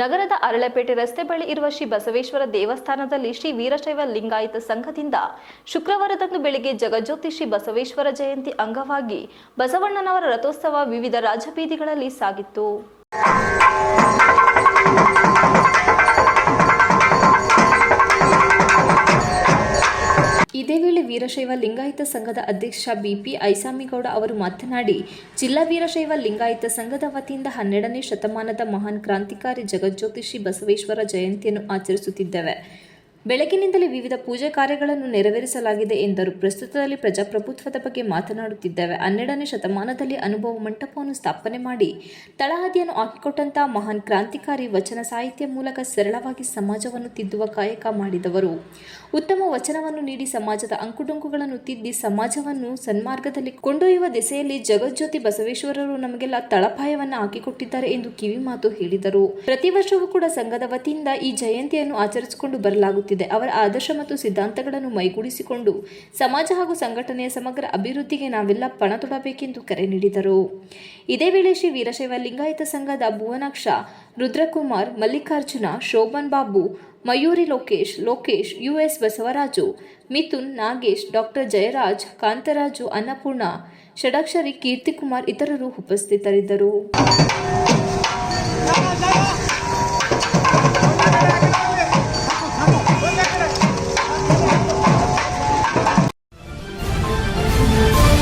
ನಗರದ ಅರಳಪೇಟೆ ರಸ್ತೆ ಬಳಿ ಇರುವ ಶ್ರೀ ಬಸವೇಶ್ವರ ದೇವಸ್ಥಾನದಲ್ಲಿ ಶ್ರೀ ವೀರಶೈವ ಲಿಂಗಾಯತ ಸಂಘದಿಂದ ಶುಕ್ರವಾರದಂದು ಬೆಳಗ್ಗೆ ಜಗಜ್ಯೋತಿ ಶ್ರೀ ಬಸವೇಶ್ವರ ಜಯಂತಿ ಅಂಗವಾಗಿ ಬಸವಣ್ಣನವರ ರಥೋತ್ಸವ ವಿವಿಧ ರಾಜಬೀದಿಗಳಲ್ಲಿ ಸಾಗಿತ್ತು. ಇದೇ ವೇಳೆ ವೀರಶೈವ ಲಿಂಗಾಯತ ಸಂಘದ ಅಧ್ಯಕ್ಷ ಬಿಪಿ ಐಸಾಮಿಗೌಡ ಅವರು ಮಾತನಾಡಿ, ಜಿಲ್ಲಾ ವೀರಶೈವ ಲಿಂಗಾಯತ ಸಂಘದ ವತಿಯಿಂದ ಹನ್ನೆರಡನೇ ಶತಮಾನದ ಮಹಾನ್ ಕ್ರಾಂತಿಕಾರಿ ಜಗಜ್ಯೋತಿಷಿ ಬಸವೇಶ್ವರ ಜಯಂತಿಯನ್ನು ಆಚರಿಸುತ್ತಿದ್ದೇವೆ. ಬೆಳಗಿನಿಂದಲೇ ವಿವಿಧ ಪೂಜೆ ಕಾರ್ಯಗಳನ್ನು ನೆರವೇರಿಸಲಾಗಿದೆ ಎಂದರು. ಪ್ರಸ್ತುತದಲ್ಲಿ ಪ್ರಜಾಪ್ರಭುತ್ವದ ಬಗ್ಗೆ ಮಾತನಾಡುತ್ತಿದ್ದೇವೆ. ಹನ್ನೆರಡನೇ ಶತಮಾನದಲ್ಲಿ ಅನುಭವ ಮಂಟಪವನ್ನು ಸ್ಥಾಪನೆ ಮಾಡಿ ತಳಹದಿಯನ್ನು ಹಾಕಿಕೊಟ್ಟಂತಹ ಮಹಾನ್ ಕ್ರಾಂತಿಕಾರಿ ವಚನ ಸಾಹಿತ್ಯ ಮೂಲಕ ಸರಳವಾಗಿ ಸಮಾಜವನ್ನು ತಿದ್ದುವ ಕಾಯಕ ಮಾಡಿದವರು. ಉತ್ತಮ ವಚನವನ್ನು ನೀಡಿ ಸಮಾಜದ ಅಂಕುಡೊಂಕುಗಳನ್ನು ತಿದ್ದಿ ಸಮಾಜವನ್ನು ಸನ್ಮಾರ್ಗದಲ್ಲಿ ಕೊಂಡೊಯ್ಯುವ ದಿಸೆಯಲ್ಲಿ ಜಗಜ್ಯೋತಿ ಬಸವೇಶ್ವರರು ನಮಗೆಲ್ಲ ತಳಪಾಯವನ್ನು ಹಾಕಿಕೊಟ್ಟಿದ್ದಾರೆ ಎಂದು ಕಿವಿಮಾತು ಹೇಳಿದರು. ಪ್ರತಿ ವರ್ಷವೂ ಕೂಡ ಸಂಘದ ವತಿಯಿಂದ ಈ ಜಯಂತಿಯನ್ನು ಆಚರಿಸಿಕೊಂಡು ಬರಲಾಗುತ್ತಿದೆ. ಅವರ ಆದರ್ಶ ಮತ್ತು ಸಿದ್ಧಾಂತಗಳನ್ನು ಮೈಗೂಡಿಸಿಕೊಂಡು ಸಮಾಜ ಹಾಗೂ ಸಂಘಟನೆಯ ಸಮಗ್ರ ಅಭಿವೃದ್ಧಿಗೆ ನಾವೆಲ್ಲ ಪಣ ತೊಡಬೇಕೆಂದು ಕರೆ ನೀಡಿದರು. ಇದೇ ವೇಳೆ ಶ್ರೀ ವೀರಶೈವ ಲಿಂಗಾಯತ ಸಂಘದ ಭುವನಾಕ್ಷ, ರುದ್ರಕುಮಾರ್, ಮಲ್ಲಿಕಾರ್ಜುನ, ಶೋಭನ್ ಬಾಬು, ಮಯೂರಿ ಲೋಕೇಶ್ ಲೋಕೇಶ್ ಯುಎಸ್ ಬಸವರಾಜು, ಮಿಥುನ್ ನಾಗೇಶ್, ಡಾಕ್ಟರ್ ಜಯರಾಜ್, ಕಾಂತರಾಜು ಅನ್ನಪೂರ್ಣ, ಷಡಾಕ್ಷರಿ ಕೀರ್ತಿಕುಮಾರ್ ಇತರರು ಉಪಸ್ಥಿತರಿದ್ದರು.